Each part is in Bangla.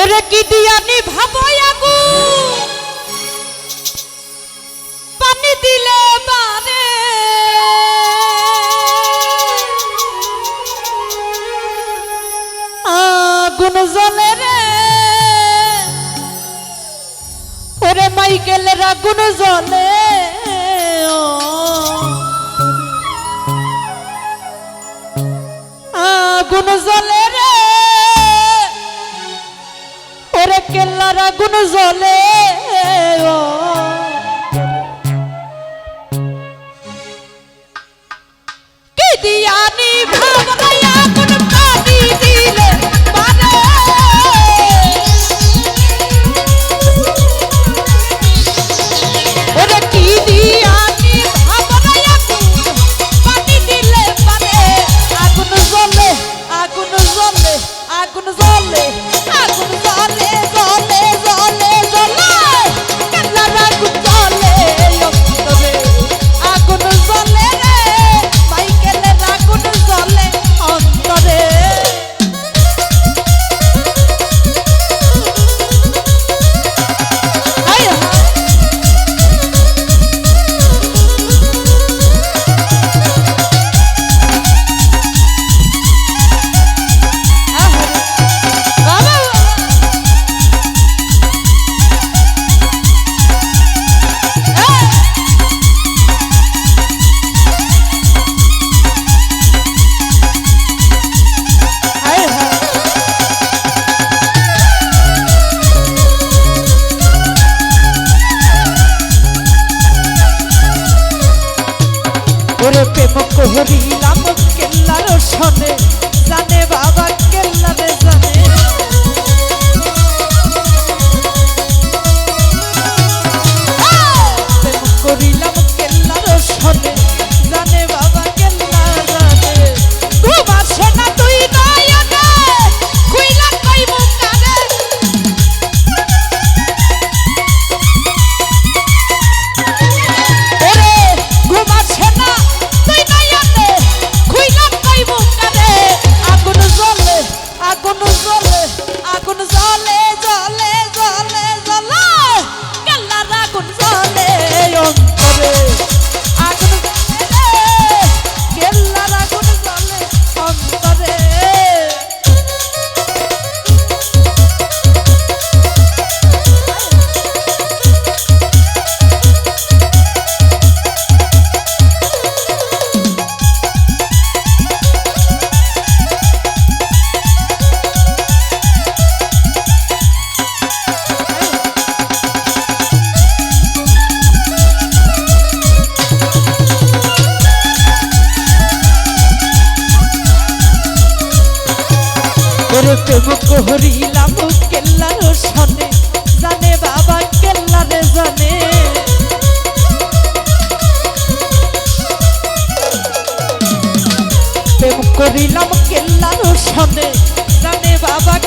ওরে কি দিয়ানি ভাবো আগু? পানি দিলে বানে আগুন জ্বলে রে। ওরে মাইকেলের আগুন জ্বলে। Diabo nos প্রেম করিলাম কেল্লার সনে? ওরে প্রেম করিলাম কেল্লার সনে। জানে বাবা কেল্লারে জানে। প্রেম করিলাম কেল্লার সনে। জানে বাবা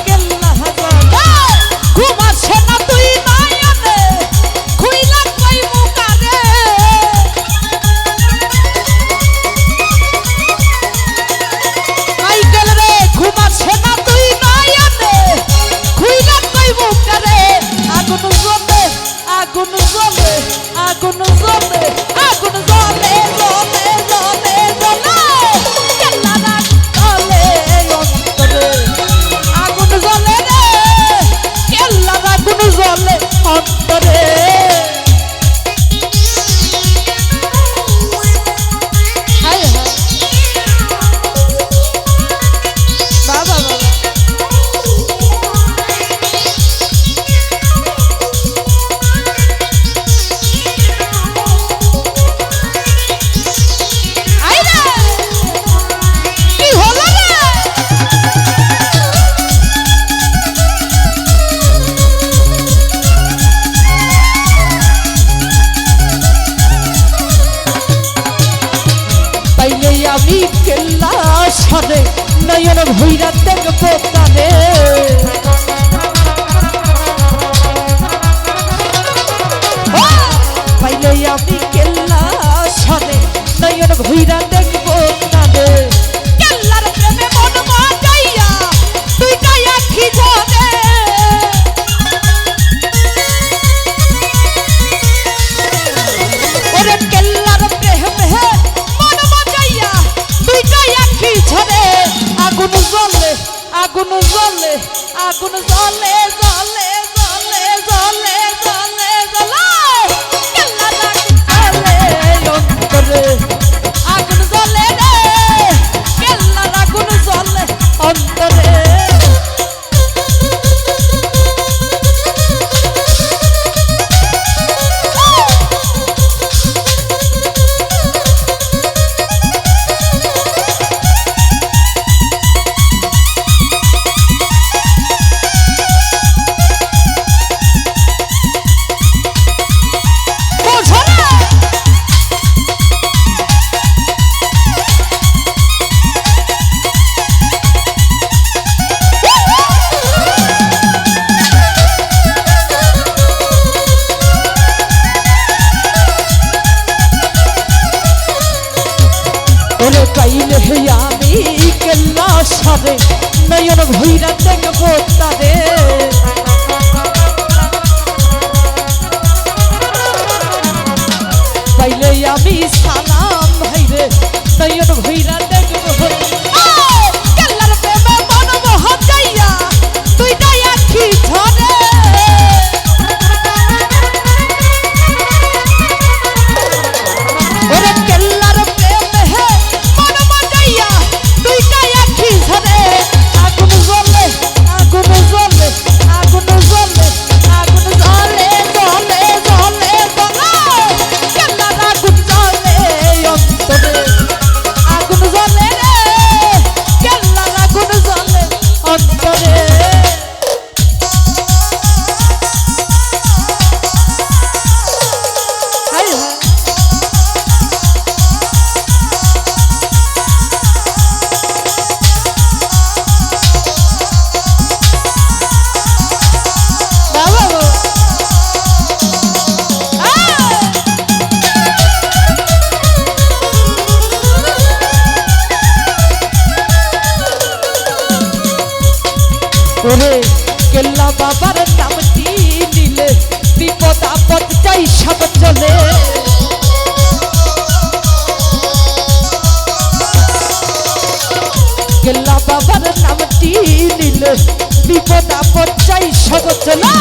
মালিক সরে নয়ন ভৈরা দেখব তারে হ্যাঁ! পাইলে আমি কেল্লা সরে নয়ন ভৈরা দেখব ওরে পাইলে আমি কেল্লা সারে, নয়ন ভৈরা দেখব তারে পাইলে আমি সালাম ভাইরে, নয়ন ভৈরা দেখব বিপদ আপদ চাই সদস্য না!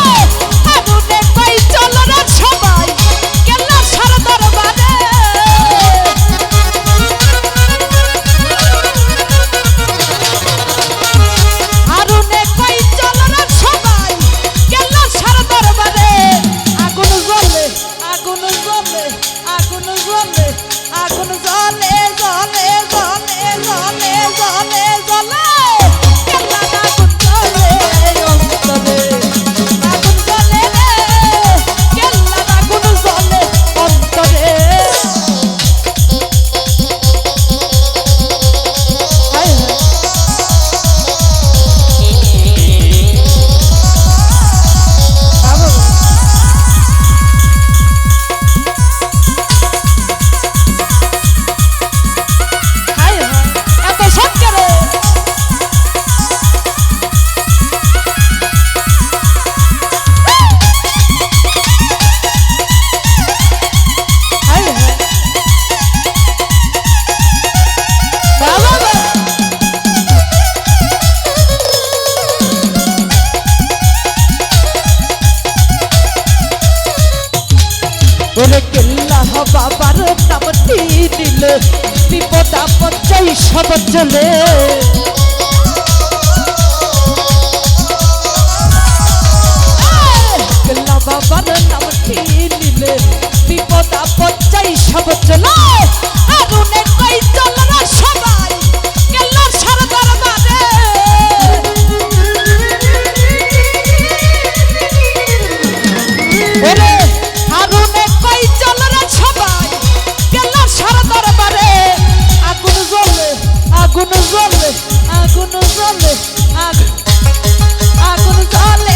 ਬੱਚਲੇ আগুন জ্বলে আগুন জ্বলে আগুন জ্বলে।